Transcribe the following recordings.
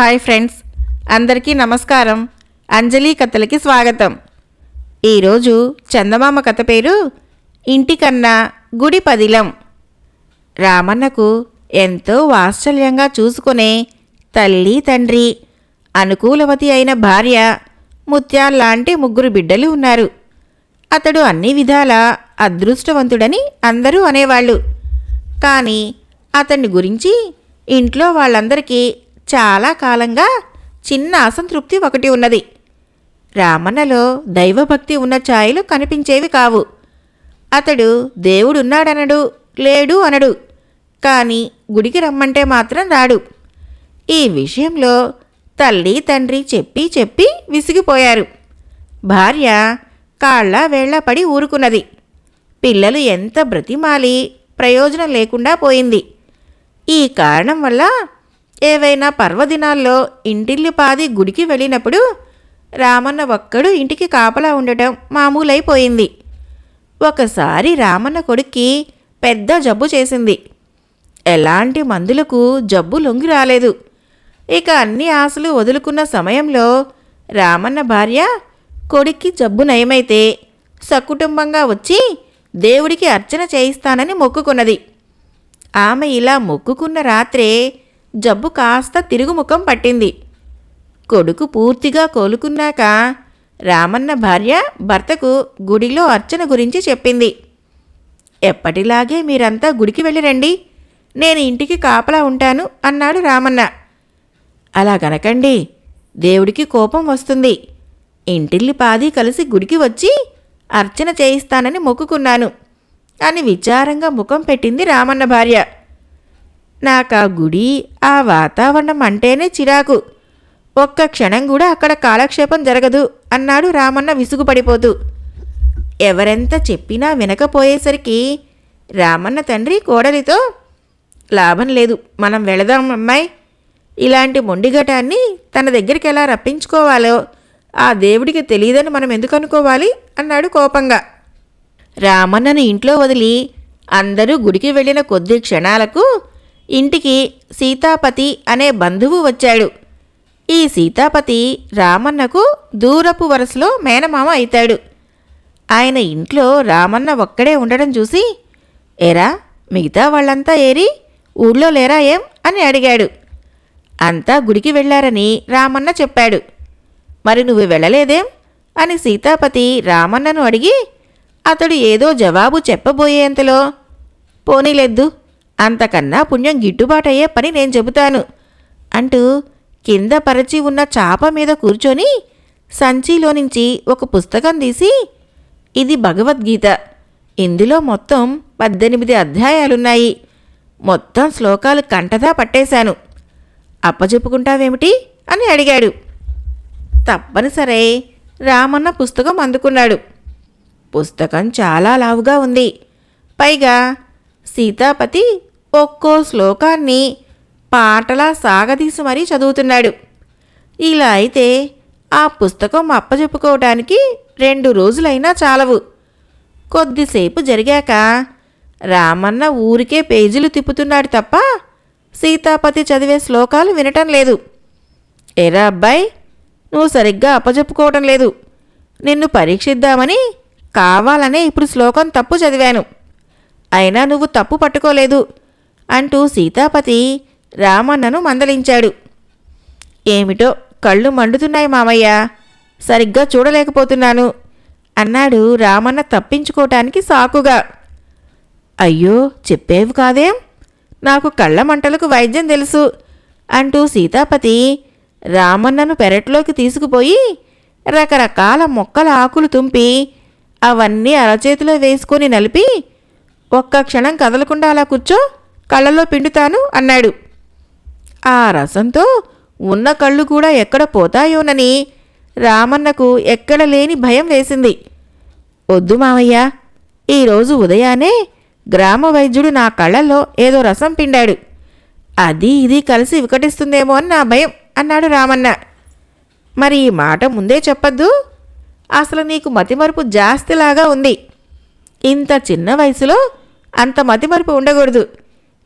Hi friends అందరికీ నమస్కారం. అంజలి కథలకి స్వాగతం. ఈరోజు చందమామ కథ పేరు ఇంటికన్నా గుడి పదిలం. రామన్నకు ఎంతో వాత్సల్యంగా చూసుకునే తల్లి తండ్రి అనుకూలవతి అయిన భార్య ముత్యాల్లాంటి ముగ్గురు బిడ్డలు ఉన్నారు. అతడు అన్ని విధాల అదృష్టవంతుడని అందరూ అనేవాళ్ళు. కానీ అతన్ని గురించి ఇంట్లో వాళ్ళందరికీ చాలా కాలంగా చిన్న అసంతృప్తి ఒకటి ఉన్నది. రామన్నలో దైవభక్తి ఉన్న ఛాయలు కనిపించేవి కావు. అతడు దేవుడున్నాడనడు లేడు అనడు కానీ గుడికి రమ్మంటే మాత్రం రాడు. ఈ విషయంలో తల్లి తండ్రి చెప్పి చెప్పి విసిగిపోయారు. భార్య కాళ్ళ వేళ్ళ పడి ఊరుకున్నది. పిల్లలు ఎంత బ్రతిమాలి ప్రయోజనం లేకుండా పోయింది. ఈ కారణం వల్ల ఏవైనా పర్వదినాల్లో ఇంటిల్లిపాది గుడికి వెళ్ళినప్పుడు రామన్న ఒక్కడు ఇంటికి కాపలా ఉండటం మామూలైపోయింది. ఒకసారి రామన్న కొడుక్కి పెద్ద జబ్బు చేసింది. ఎలాంటి మందులకు జబ్బు లొంగి రాలేదు. ఇక అన్ని ఆశలు వదులుకున్న సమయంలో రామన్న భార్య కొడుక్కి జబ్బు నయమైతే సకుటుంబంగా వచ్చి దేవుడికి అర్చన చేయిస్తానని మొక్కుకున్నది. ఆమె ఇలా మొక్కుకున్న రాత్రే జబ్బు కాస్త తిరుగుముఖం పట్టింది. కొడుకు పూర్తిగా కోలుకున్నాక రామన్న భార్య భర్తకు గుడిలో అర్చన గురించి చెప్పింది. ఎప్పటిలాగే మీరంతా గుడికి వెళ్ళిరండి నేను ఇంటికి కాపలా ఉంటాను అన్నాడు రామన్న. అలా గనకండి దేవుడికి కోపం వస్తుంది. ఇంటిల్లి పాది కలిసి గుడికి వచ్చి అర్చన చేయిస్తానని మొక్కుకున్నాను అని విచారంగా ముఖం పెట్టింది రామన్న భార్య. నాకు ఆ గుడి ఆ వాతావరణం అంటేనే చిరాకు. ఒక్క క్షణం కూడా అక్కడ కాలక్షేపం జరగదు అన్నాడు రామన్న విసుగుపడిపోతూ. ఎవరెంత చెప్పినా వినకపోయేసరికి రామన్న తండ్రి కోడలితో లాభం లేదు మనం వెళదాం అమ్మాయి. ఇలాంటి మొండిఘటాన్ని తన దగ్గరికి ఎలా రప్పించుకోవాలో ఆ దేవుడికి తెలియదని మనం ఎందుకు అనుకోవాలి? అన్నాడు కోపంగా. రామన్నను ఇంట్లో వదిలి అందరూ గుడికి వెళ్ళిన కొద్ది క్షణాలకు ఇంటికి సీతాపతి అనే బంధువు వచ్చాడు. ఈ సీతాపతి రామన్నకు దూరపు వరసలో మేనమామ అవుతాడు ఆయన ఇంట్లో రామన్న ఒక్కడే ఉండడం చూసి ఎరా మిగతా వాళ్ళంతా ఏరి ఊళ్ళో లేరా ఏం? అని అడిగాడు. అంతా గుడికి వెళ్ళారని రామన్న చెప్పాడు. మరి నువ్వు వెళ్ళలేదేం? అని సీతాపతి రామన్నను అడిగి అతడు ఏదో జవాబు చెప్పబోయేంతలో పోనీలెద్దు అంతకన్నా పుణ్యం గిట్టుబాటయ్యే పని నేను చెబుతాను అంటూ కింద పరచి ఉన్న చాప మీద కూర్చొని సంచిలో నుంచి ఒక పుస్తకం తీసి ఇది భగవద్గీత. ఇందులో మొత్తం పద్దెనిమిది అధ్యాయాలున్నాయి. మొత్తం శ్లోకాలు కంటదా పట్టేశాను. అప్పచెప్పుకుంటావేమిటి అని అడిగాడు. తప్పనిసరే రామన్న పుస్తకం అందుకున్నాడు. పుస్తకం చాలా లావుగా ఉంది. పైగా సీతాపతి ఒక్కో శ్లోకాన్ని పాటలా సాగదీసి మరీ చదువుతున్నాడు. ఇలా అయితే ఆ పుస్తకం అప్పజెప్పుకోవటానికి రెండు రోజులైనా చాలవు. కొద్దిసేపు జరిగాక రామన్న ఊరికే పేజీలు తిప్పుతున్నాడు తప్ప సీతాపతి చదివే శ్లోకాలు వినటం లేదు. ఏరా అబ్బాయి నువ్వు సరిగ్గా అప్పచెప్పుకోవటం లేదు. నిన్ను పరీక్షిద్దామని కావాలనే ఇప్పుడు శ్లోకం తప్పు చదివాను. అయినా నువ్వు తప్పు పట్టుకోలేదు. అంటూ సీతాపతి రామన్నను మందలించాడు. ఏమిటో కళ్ళు మండుతున్నాయి మామయ్య. సరిగ్గా చూడలేకపోతున్నాను. అన్నాడు రామన్న తప్పించుకోవటానికి సాకుగా. అయ్యో చెప్పేవి కాదేం? నాకు కళ్ళ మంటలకు వైద్యం తెలుసు అంటూ సీతాపతి రామన్నను పెరట్లోకి తీసుకుపోయి రకరకాల మొక్కల ఆకులు తుంపి అవన్నీ అరచేతిలో వేసుకొని నలిపి ఒక్క క్షణం కదలకుండా అలా కూర్చో. కళ్ళలో పిండుతాను అన్నాడు. ఆ రసంతో ఉన్న కళ్ళు కూడా ఎక్కడ పోతాయోనని రామన్నకు ఎక్కడ లేని భయం వేసింది. వద్దు మావయ్య ఈరోజు ఉదయానే గ్రామ వైద్యుడు నా కళ్ళల్లో ఏదో రసం పిండాడు. అది ఇది కలిసి వికటిస్తుందేమో అని నా భయం అన్నాడు రామన్న. మరి ఈ మాట ముందే చెప్పద్దు. అసలు నీకు మతిమరుపు జాస్తిలాగా ఉంది. ఇంత చిన్న వయసులో అంత మతిమరుపు ఉండకూడదు.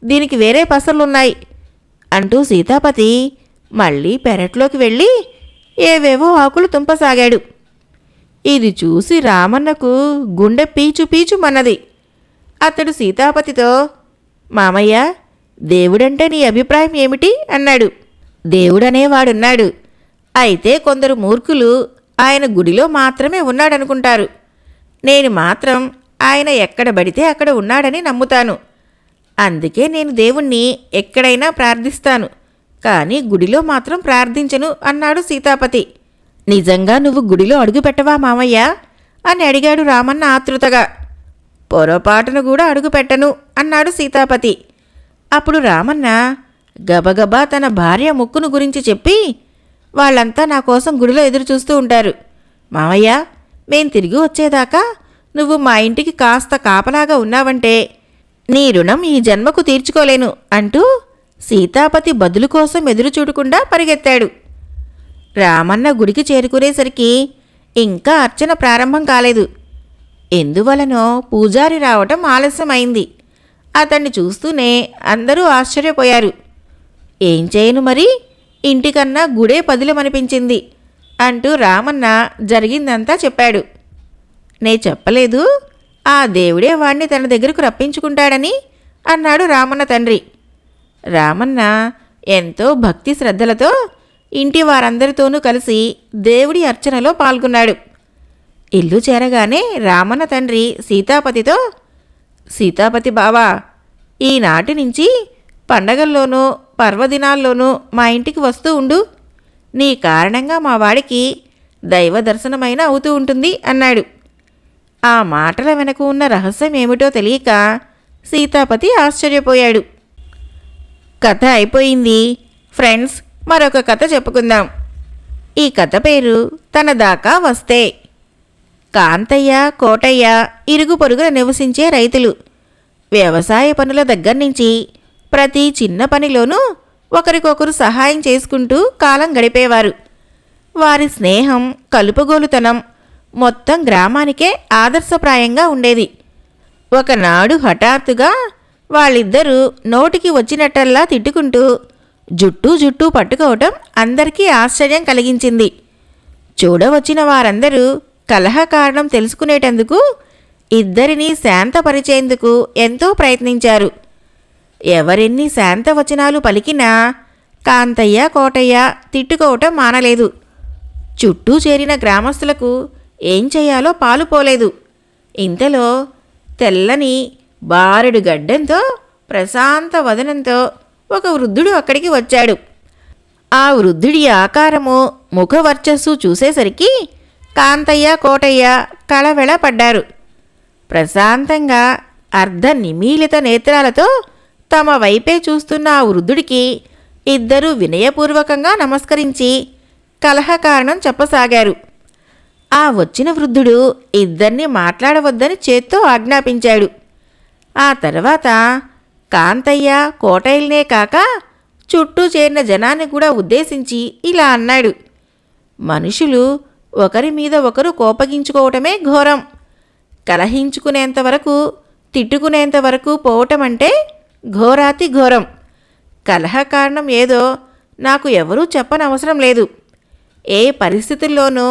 దీనికి వేరే పసర్లున్నాయి అంటూ సీతాపతి మళ్ళీ పెరట్లోకి వెళ్ళి ఏవేవో ఆకులు తుంపసాగాడు. ఇది చూసి రామన్నకు గుండె పీచు పీచుమన్నది అతడు సీతాపతితో మామయ్య దేవుడంటే నీ అభిప్రాయం ఏమిటి? అన్నాడు. దేవుడనేవాడున్నాడు. అయితే కొందరు మూర్ఖులు ఆయన గుడిలో మాత్రమే ఉన్నాడనుకుంటారు. నేను మాత్రం ఆయన ఎక్కడ పడితే అక్కడ ఉన్నాడని నమ్ముతాను. అందుకే నేను దేవుణ్ణి ఎక్కడైనా ప్రార్థిస్తాను. కానీ గుడిలో మాత్రం ప్రార్థించను అన్నాడు సీతాపతి. నిజంగా నువ్వు గుడిలో అడుగు పెట్టవా మామయ్య? అని అడిగాడు రామన్న ఆతృతగా. పొరపాటును కూడా అడుగు పెట్టను అన్నాడు సీతాపతి. అప్పుడు రామన్న గబగబా తన భార్య ముక్కును గురించి చెప్పి వాళ్ళంతా నా కోసం గుడిలో ఎదురు చూస్తూ ఉంటారు. మామయ్య మేం తిరిగి వచ్చేదాకా నువ్వు మా ఇంటికి కాస్త కాపలాగా ఉన్నావంటే నీ రుణం ఈ జన్మకు తీర్చుకోలేను అంటూ సీతాపతి బదులు కోసం ఎదురు చూడకుండా పరిగెత్తాడు. రామన్న గుడికి చేరుకునేసరికి ఇంకా అర్చన ప్రారంభం కాలేదు. ఎందువలనో పూజారి రావటం ఆలస్యమైంది. అతన్ని చూస్తూనే అందరూ ఆశ్చర్యపోయారు. ఏం చేయను మరి? ఇంటికన్నా గుడే పదిలమనిపించింది అంటూ రామన్న జరిగిందంతా చెప్పాడు. నే చెప్పలేదు? ఆ దేవుడే వాణ్ణి తన దగ్గరకు రప్పించుకుంటాడని అన్నాడు రామన్న తండ్రి. రామన్న ఎంతో భక్తి శ్రద్ధలతో ఇంటి వారందరితోనూ కలిసి దేవుడి అర్చనలో పాల్గొన్నాడు. ఇల్లు చేరగానే రామన్న తండ్రి సీతాపతితో సీతాపతి బావా ఈనాటి నుంచి పండగల్లోనూ పర్వదినాల్లోనూ మా ఇంటికి వస్తూ ఉండు. నీ కారణంగా మా వాడికి దైవ దర్శనమైన అవుతూ ఉంటుంది అన్నాడు. ఆ మాటల వెనక ఉన్న రహస్యం ఏమిటో తెలియక సీతాపతి ఆశ్చర్యపోయాడు. కథ అయిపోయింది. ఫ్రెండ్స్ మరొక కథ చెప్పుకుందాం. ఈ కథ పేరు తన దాకా వస్తే. కాంతయ్య కోటయ్య ఇరుగు పొరుగున నివసించే రైతులు. వ్యవసాయ పనుల దగ్గర నుంచి ప్రతి చిన్న పనిలోనూ ఒకరికొకరు సహాయం చేసుకుంటూ కాలం గడిపేవారు. వారి స్నేహం కలుపుగోలుతనం మొత్తం గ్రామానికే ఆదర్శప్రాయంగా ఉండేది. ఒకనాడు హఠాత్తుగా వాళ్ళిద్దరూ నోటికి వచ్చినట్టల్లా తిట్టుకుంటూ జుట్టు జుట్టు పట్టుకోవటం అందరికీ ఆశ్చర్యం కలిగించింది. చూడవచ్చిన వారందరూ కలహ కారణం తెలుసుకునేటందుకు ఇద్దరినీ శాంతపరిచేందుకు ఎంతో ప్రయత్నించారు. ఎవరెన్ని శాంతవచనాలు పలికినా కాంతయ్య కోటయ్య తిట్టుకోవటం మానలేదు. చుట్టూ చేరిన గ్రామస్తులకు ఏం చేయాలో పాలుపోలేదు ఇంతలో తెల్లని బారెడు గడ్డంతో ప్రశాంత వదనంతో ఒక వృద్ధుడు అక్కడికి వచ్చాడు. ఆ వృద్ధుడి ఆకారము ముఖవర్చస్సు చూసేసరికి కాంతయ్య కోటయ్య కళవెళ పడ్డారు. ప్రశాంతంగా అర్ధ నిమీలిత నేత్రాలతో తమ వైపే చూస్తున్న ఆ వృద్ధుడికి ఇద్దరూ వినయపూర్వకంగా నమస్కరించి కలహ కారణం చెప్పసాగారు. ఆ వచ్చిన వృద్ధుడు ఇద్దరిని మాట్లాడవద్దని చేత్తో ఆజ్ఞాపించాడు. ఆ తర్వాత కాంతయ్య కోటైల్నే కాక చుట్టూ చేరిన జనాన్ని కూడా ఉద్దేశించి ఇలా అన్నాడు. మనుషులు ఒకరి మీద ఒకరు కోపగించుకోవటమే ఘోరం. కలహించుకునేంత వరకు తిట్టుకునేంత వరకు పోవటం అంటే ఘోరాతి ఘోరం. కలహ కారణం ఏదో నాకు ఎవరూ చెప్పనవసరం లేదు. ఏ పరిస్థితుల్లోనూ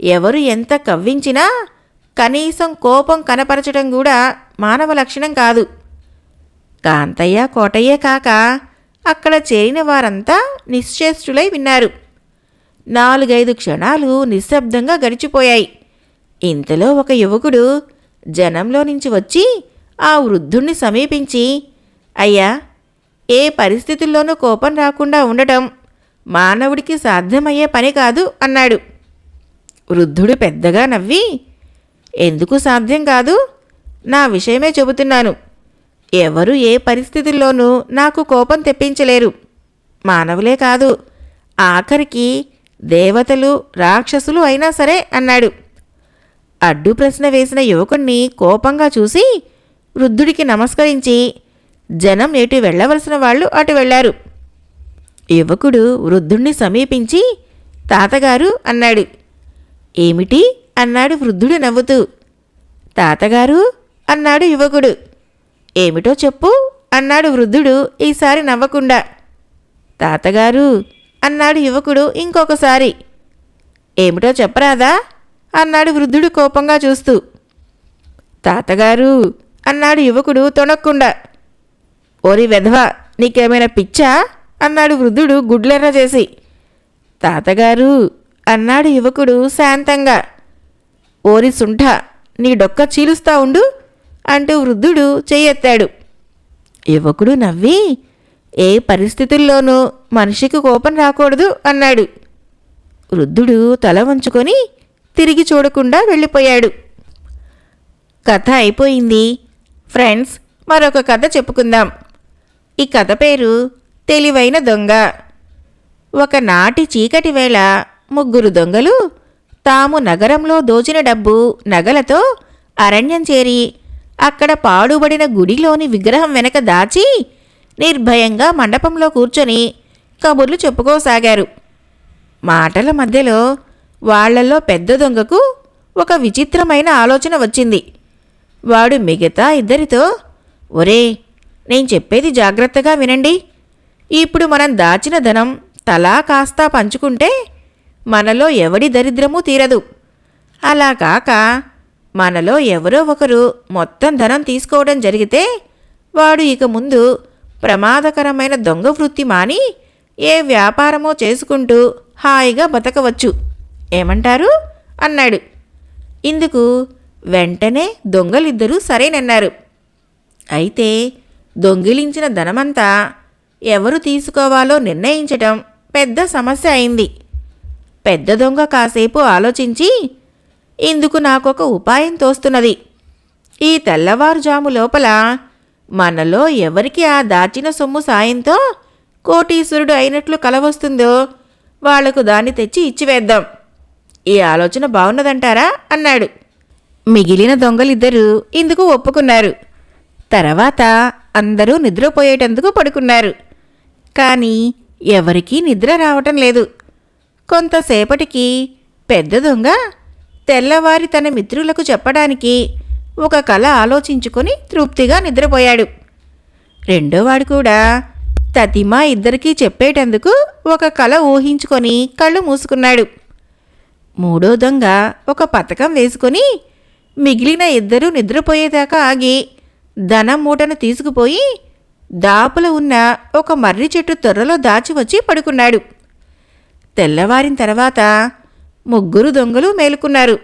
ఎవరు ఎంత కవ్వించినా కనీసం కోపం కనపరచడం కూడా మానవ లక్షణం కాదు. కాంతయ్య కోటయ్యే కాక అక్కడ చేరిన వారంతా నిశ్చేష్టులై విన్నారు. నాలుగైదు క్షణాలు నిశ్శబ్దంగా గడిచిపోయాయి. ఇంతలో ఒక యువకుడు జనంలో నుంచి వచ్చి ఆ వృద్ధుణ్ణి సమీపించి అయ్యా ఏ పరిస్థితుల్లోనూ కోపం రాకుండా ఉండటం మానవుడికి సాధ్యమయ్యే పని కాదు అన్నాడు. వృద్ధుడు పెద్దగా నవ్వి ఎందుకు సాధ్యం కాదు? నా విషయమే చెబుతున్నాను. ఎవరు ఏ పరిస్థితుల్లోనూ నాకు కోపం తెప్పించలేరు. మానవులే కాదు. ఆఖరికి దేవతలు రాక్షసులు అయినా సరే అన్నాడు. అడ్డు ప్రశ్న వేసిన యువకుణ్ణి కోపంగా చూసి వృద్ధుడికి నమస్కరించి జనం ఎటు వెళ్ళవలసిన వాళ్ళు అటు వెళ్ళారు. యువకుడు వృద్ధుణ్ణి సమీపించి తాతగారు అన్నాడు. ఏమిటి? అన్నాడు వృద్ధుడు నవ్వుతూ. తాతగారు అన్నాడు యువకుడు. ఏమిటో చెప్పు అన్నాడు వృద్ధుడు ఈసారి నవ్వకుండా. తాతగారు అన్నాడు యువకుడు ఇంకొకసారి. ఏమిటో చెప్పరాదా? అన్నాడు వృద్ధుడు కోపంగా చూస్తూ. తాతగారు అన్నాడు యువకుడు తొణక్కుండా. ఓరి వెధవ నీకేమైనా పిచ్చా? అన్నాడు వృద్ధుడు గుడ్లెర్ర చేసి. తాతగారు అన్నాడు యువకుడు శాంతంగా. ఓరి సుంఠ నీ డొక్క చీలుస్తా ఉండు అంటూ వృద్ధుడు చెయ్యెత్తాడు. యువకుడు నవ్వి ఏ పరిస్థితుల్లోనూ మనిషికి కోపం రాకూడదు అన్నాడు. వృద్ధుడు తల వంచుకొని తిరిగి చూడకుండా వెళ్ళిపోయాడు. కథ అయిపోయింది. ఫ్రెండ్స్ మరొక కథ చెప్పుకుందాం. ఈ కథ పేరు తెలివైన దొంగ ఒకనాటి చీకటి వేళ ముగ్గురు దొంగలు తాము నగరంలో దోచిన డబ్బు నగలతో అరణ్యం చేరి అక్కడ పాడుబడిన గుడిలోని విగ్రహం వెనక దాచి నిర్భయంగా మండపంలో కూర్చొని కబుర్లు చెప్పుకోసాగారు. మాటల మధ్యలో వాళ్ళలో పెద్ద దొంగకు ఒక విచిత్రమైన ఆలోచన వచ్చింది. వాడు మిగతా ఇద్దరితో ఒరే నేను చెప్పేది జాగ్రత్తగా వినండి. ఇప్పుడు మనం దాచిన ధనం తలా కాస్తా పంచుకుంటే మనలో ఎవడి దరిద్రమూ తీరదు. అలా కాక మనలో ఎవరో ఒకరు మొత్తం ధనం తీసుకోవడం జరిగితే వాడు ఇక ముందు ప్రమాదకరమైన దొంగ వృత్తి మాని ఏ వ్యాపారమో చేసుకుంటూ హాయిగా బతకవచ్చు. ఏమంటారు? అన్నాడు. ఇందుకు వెంటనే దొంగలిద్దరూ సరేనన్నారు. అయితే దొంగిలించిన ధనమంతా ఎవరు తీసుకోవాలో నిర్ణయించటం పెద్ద సమస్య అయింది. పెద్ద దొంగ కాసేపు ఆలోచించి ఇందుకు నాకొక ఉపాయం తోస్తున్నది. ఈ తెల్లవారుజాము లోపల మనలో ఎవరికి ఆ దాచిన సొమ్ము సాయంతో కోటీశ్వరుడు అయినట్లు కలవస్తుందో వాళ్ళకు దాన్ని తెచ్చి ఇచ్చివేద్దాం ఈ ఆలోచన బాగున్నదంటారా అన్నాడు. మిగిలిన దొంగలిద్దరూ ఇందుకు ఒప్పుకున్నారు. తర్వాత అందరూ నిద్రపోయేటందుకు పడుకున్నారు. కానీ ఎవరికీ నిద్ర రావటం లేదు. కొంతసేపటికి పెద్ద దొంగ తెల్లవారి తన మిత్రులకు చెప్పడానికి ఒక కల ఆలోచించుకొని తృప్తిగా నిద్రపోయాడు. రెండోవాడు కూడా తతిమా ఇద్దరికీ చెప్పేటందుకు ఒక కల ఊహించుకొని కళ్ళు మూసుకున్నాడు. మూడో దొంగ ఒక పథకం వేసుకొని మిగిలిన ఇద్దరూ నిద్రపోయేదాకా ఆగి ధనం మూటను తీసుకుపోయి దాపుల ఉన్న ఒక మర్రి చెట్టు తొర్రలో దాచి వచ్చి పడుకున్నాడు. తెల్లవారిన తర్వాత ముగ్గురు దొంగలు మేలుకున్నారు.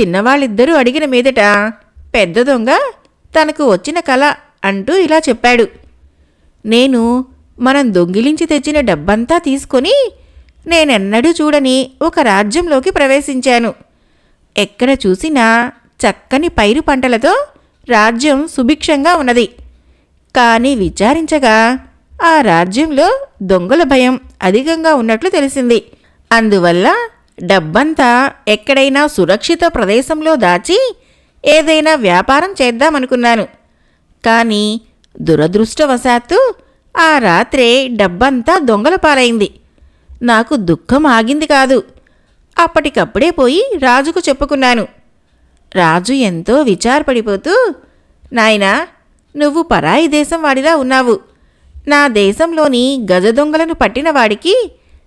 చిన్నవాళ్ళిద్దరూ అడిగిన మీదట పెద్ద దొంగ తనకు వచ్చిన కళ అంటూ ఇలా చెప్పాడు. నేను మనం దొంగిలించి తెచ్చిన డబ్బంతా తీసుకొని నేనెన్నడూ చూడని ఒక రాజ్యంలోకి ప్రవేశించాను. ఎక్కడ చూసినా చక్కని పైరు పంటలతో రాజ్యం సుభిక్షంగా ఉన్నది. కానీ విచారించగా ఆ రాజ్యంలో దొంగల భయం అధికంగా ఉన్నట్లు తెలిసింది. అందువల్ల డబ్బంతా ఎక్కడైనా సురక్షిత ప్రదేశంలో దాచి ఏదైనా వ్యాపారం చేద్దామనుకున్నాను. కానీ దురదృష్టవశాత్తు ఆ రాత్రే డబ్బంతా దొంగల పాలైంది. నాకు దుఃఖం ఆగింది కాదు. అప్పటికప్పుడే పోయి రాజుకు చెప్పుకున్నాను. రాజు ఎంతో విచారపడిపోతూ నాయనా నువ్వు పరాయి దేశం వాడిలా ఉన్నావు. నా దేశంలోని గజ దొంగలను పట్టిన వాడికి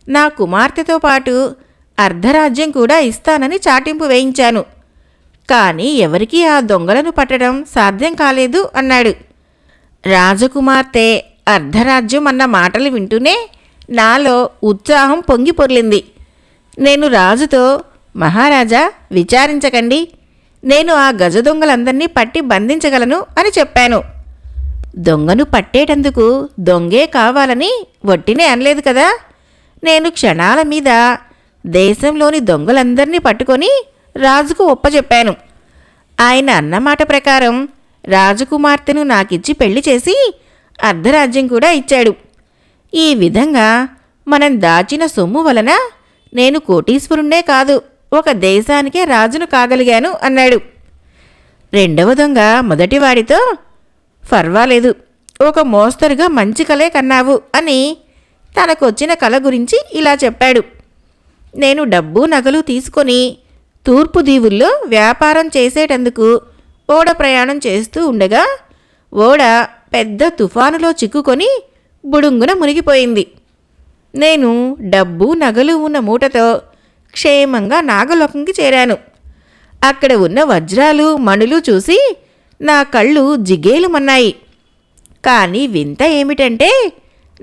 నా కుమార్తెతో పాటు అర్ధరాజ్యం కూడా ఇస్తానని చాటింపు వేయించాను. కానీ ఎవరికీ ఆ దొంగలను పట్టడం సాధ్యం కాలేదు అన్నాడు. రాజకుమార్తె అర్ధరాజ్యం అన్న మాటలు వింటూనే నాలో ఉత్సాహం పొంగి పొర్లింది. నేను రాజుతో మహారాజా విచారించకండి. నేను ఆ గజ దొంగలందరినీ పట్టి బంధించగలను అని చెప్పాను. దొంగను పట్టేటందుకు దొంగే కావాలని వట్టినే అనలేదు కదా? నేను క్షణాల మీద దేశంలోని దొంగలందరినీ పట్టుకొని రాజుకు ఒప్పజెప్పాను. ఆయన అన్నమాట ప్రకారం రాజకుమార్తెను నాకిచ్చి పెళ్ళి చేసి అర్ధరాజ్యం కూడా ఇచ్చాడు. ఈ విధంగా మనం దాచిన సొమ్ము వలన నేను కోటీశ్వరుణ్ణే కాదు ఒక దేశానికే రాజును కాగలిగాను అన్నాడు. రెండవ దొంగ మొదటివాడితో పర్వాలేదు ఒక మోస్తరుగా మంచి కలే కన్నావు అని తనకొచ్చిన కల గురించి ఇలా చెప్పాడు. నేను డబ్బు నగలు తీసుకొని తూర్పు దీవుల్లో వ్యాపారం చేసేటందుకు ఓడ ప్రయాణం చేస్తూ ఉండగా ఓడ పెద్ద తుఫానులో చిక్కుకొని బుడుంగున మునిగిపోయింది. నేను డబ్బు నగలు ఉన్న మూటతో క్షేమంగా నాగలోకంకి చేరాను. అక్కడ ఉన్న వజ్రాలు మణులు చూసి నా కళ్ళు జిగేలుమన్నాయి. కానీ వింత ఏమిటంటే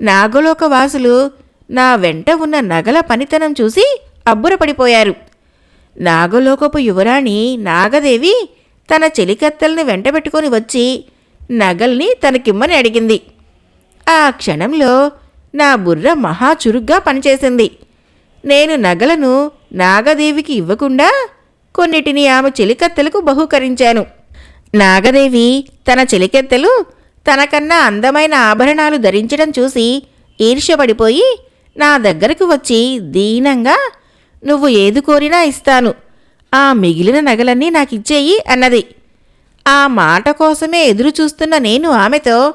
నాగలోక వాసులు నా వెంట ఉన్న నగల పనితనం చూసి అబ్బురపడిపోయారు. నాగలోకపు యువరాణి నాగదేవి తన చెలికత్తల్ని వెంటబెట్టుకొని వచ్చి నగల్ని తనకిమ్మని అడిగింది. ఆ క్షణంలో నా బుర్ర మహా చురుగ్గా పనిచేసింది. నేను నగలను నాగదేవికి ఇవ్వకుండా కొన్నిటిని ఆమె చెలికత్తెలకు బహూకరించాను. నాగదేవి తన చెలికెత్తెలు తనకన్నా అందమైన ఆభరణాలు ధరించడం చూసి ఈర్ష్యపడిపోయి నా దగ్గరకు వచ్చి దీనంగా నువ్వు ఏది కోరినా ఇస్తాను. ఆ మిగిలిన నగలన్నీ నాకిచ్చేయి అన్నది. ఆ మాట కోసమే ఎదురు చూస్తున్న నేను ఆమెతో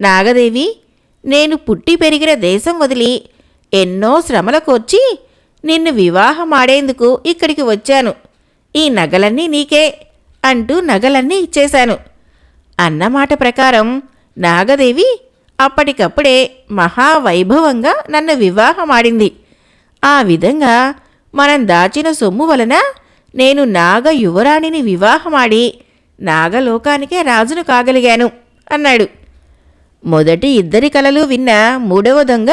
నాగదేవి నేను పుట్టి పెరిగిన దేశం వదిలి ఎన్నో శ్రమలకు వచ్చి నిన్ను వివాహం ఆడేందుకు ఇక్కడికి వచ్చాను. ఈ నగలన్నీ నీకే. అంటూ నగలన్నీ ఇచ్చేశాను. అన్నమాట ప్రకారం నాగదేవి అప్పటికప్పుడే మహావైభవంగా నన్ను వివాహమాడింది. ఆ విధంగా మనం దాచిన సొమ్ము వలన నేను నాగ యువరాణిని వివాహమాడి నాగలోకానికే రాజును కాగలిగాను అన్నాడు. మొదటి ఇద్దరి కలలు విన్న మూడవ దొంగ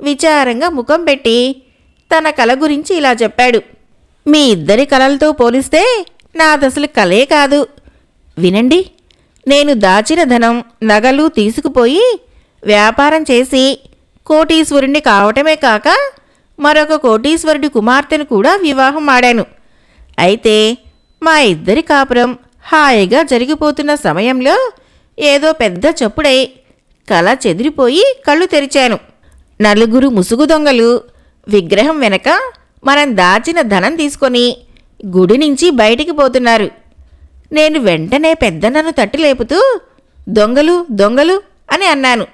విచారంగా ముఖం పెట్టి తన కల గురించి ఇలా చెప్పాడు. మీ ఇద్దరి కలలతో పోలిస్తే నాదసలు కలే కాదు. వినండి నేను దాచిన ధనం నగలు తీసుకుపోయి వ్యాపారం చేసి కోటీశ్వరుణ్ణి కావటమే కాక మరొక కోటీశ్వరుడి కుమార్తెను కూడా వివాహం ఆడాను. అయితే మా ఇద్దరి కాపురం హాయిగా జరిగిపోతున్న సమయంలో ఏదో పెద్ద చప్పుడై కల చెదిరిపోయి కళ్ళు తెరిచాను. నలుగురు ముసుగు దొంగలు విగ్రహం వెనక మనం దాచిన ధనం తీసుకొని గుడి నుంచి బయటికి పోతున్నారు. నేను వెంటనే పెద్దన్నను తట్టి లేపుతూ దొంగలు దొంగలు అని అన్నాను.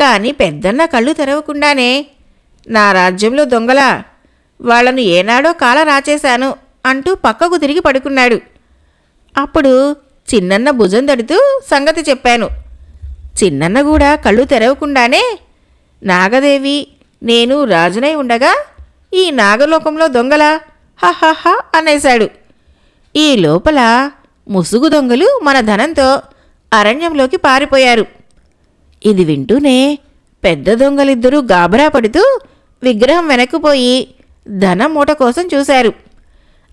కానీ పెద్దన్న కళ్ళు తెరవకుండానే నా రాజ్యంలో దొంగలా? వాళ్ళను ఏనాడో కాల రాచేశాను అంటూ పక్కకు తిరిగి పడుకున్నాడు. అప్పుడు చిన్నన్న భుజం తడుతూ సంగతి చెప్పాను. చిన్నన్న కూడా కళ్ళు తెరవకుండానే నాగదేవి నేను రాజునై ఉండగా ఈ నాగలోకంలో దొంగలా? హహహ అనేశాడు. ఈ లోపల ముసుగు దొంగలు మన ధనంతో అరణ్యంలోకి పారిపోయారు. ఇది వింటూనే పెద్ద దొంగలిద్దరూ గాబరా పడుతూ విగ్రహం వెనక్కుపోయి ధనం మూట కోసం చూశారు.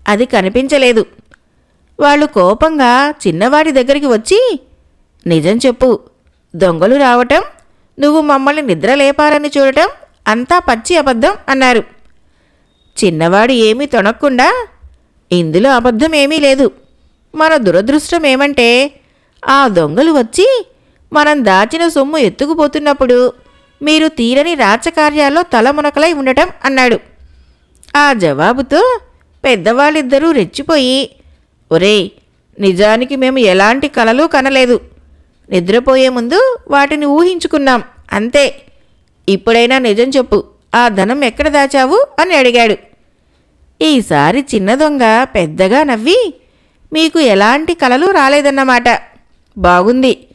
అది కనిపించలేదు. వాళ్ళు కోపంగా చిన్నవాడి దగ్గరికి వచ్చి నిజం చెప్పు దొంగలు రావటం నువ్వు మమ్మల్ని నిద్రలేపాలని చూడటం అంతా పచ్చి అబద్ధం అన్నారు. చిన్నవాడు ఏమీ తొణక్కుండా ఇందులో అబద్ధం ఏమీ లేదు. మన దురదృష్టం ఏమంటే ఆ దొంగలు వచ్చి మనం దాచిన సొమ్ము ఎత్తుకుపోతున్నప్పుడు మీరు తీరని రాచకార్యాల్లో తలమునకలై ఉండటం అన్నాడు. ఆ జవాబుతో పెద్దవాళ్ళిద్దరూ రెచ్చిపోయి ఒరేయ్ నిజానికి మేము ఎలాంటి కలలు కనలేదు. నిద్రపోయే ముందు వాటిని ఊహించుకున్నాం అంతే. ఇప్పుడైనా నిజం చెప్పు. ఆ ధనం ఎక్కడ దాచావు? అని అడిగాడు. ఈసారి చిన్న దొంగ పెద్దగా నవ్వి మీకు ఎలాంటి కలలు రాలేదన్నమాట. బాగుంది.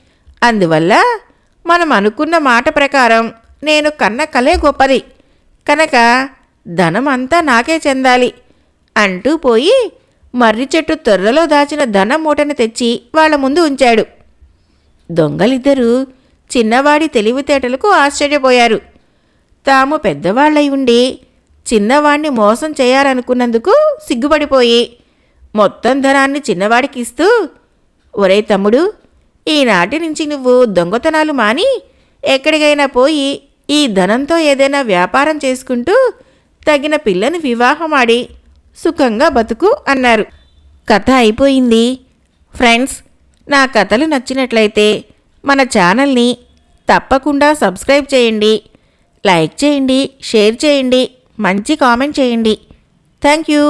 అందువల్ల మనం అనుకున్న మాట ప్రకారం నేను కన్న కలే గొప్పది. కనుక ధనం అంతా నాకే చెందాలి అంటూ పోయి మర్రి చెట్టు తొర్రలో దాచిన ధనం మూటను తెచ్చి వాళ్ళ ముందు ఉంచాడు. దొంగలిద్దరూ చిన్నవాడి తెలివితేటలకు ఆశ్చర్యపోయారు. తాము పెద్దవాళ్ళై ఉండి చిన్నవాణ్ణి మోసం చేయాలనుకున్నందుకు సిగ్గుపడిపోయి మొత్తం ధనాన్ని చిన్నవాడికి ఇస్తూ ఒరే తమ్ముడు ఈనాటి నుంచి నువ్వు దొంగతనాలు మాని ఎక్కడికైనా పోయి ఈ ధనంతో ఏదైనా వ్యాపారం చేసుకుంటూ తగిన పిల్లని వివాహమాడి సుఖంగా బతుకు అన్నారు. కథ అయిపోయింది. ఫ్రెండ్స్ నా కథలు నచ్చినట్లయితే మన ఛానల్ని తప్పకుండా సబ్స్క్రైబ్ చేయండి. లైక్ చేయండి షేర్ చేయండి మంచి కామెంట్ చేయండి. Thank you.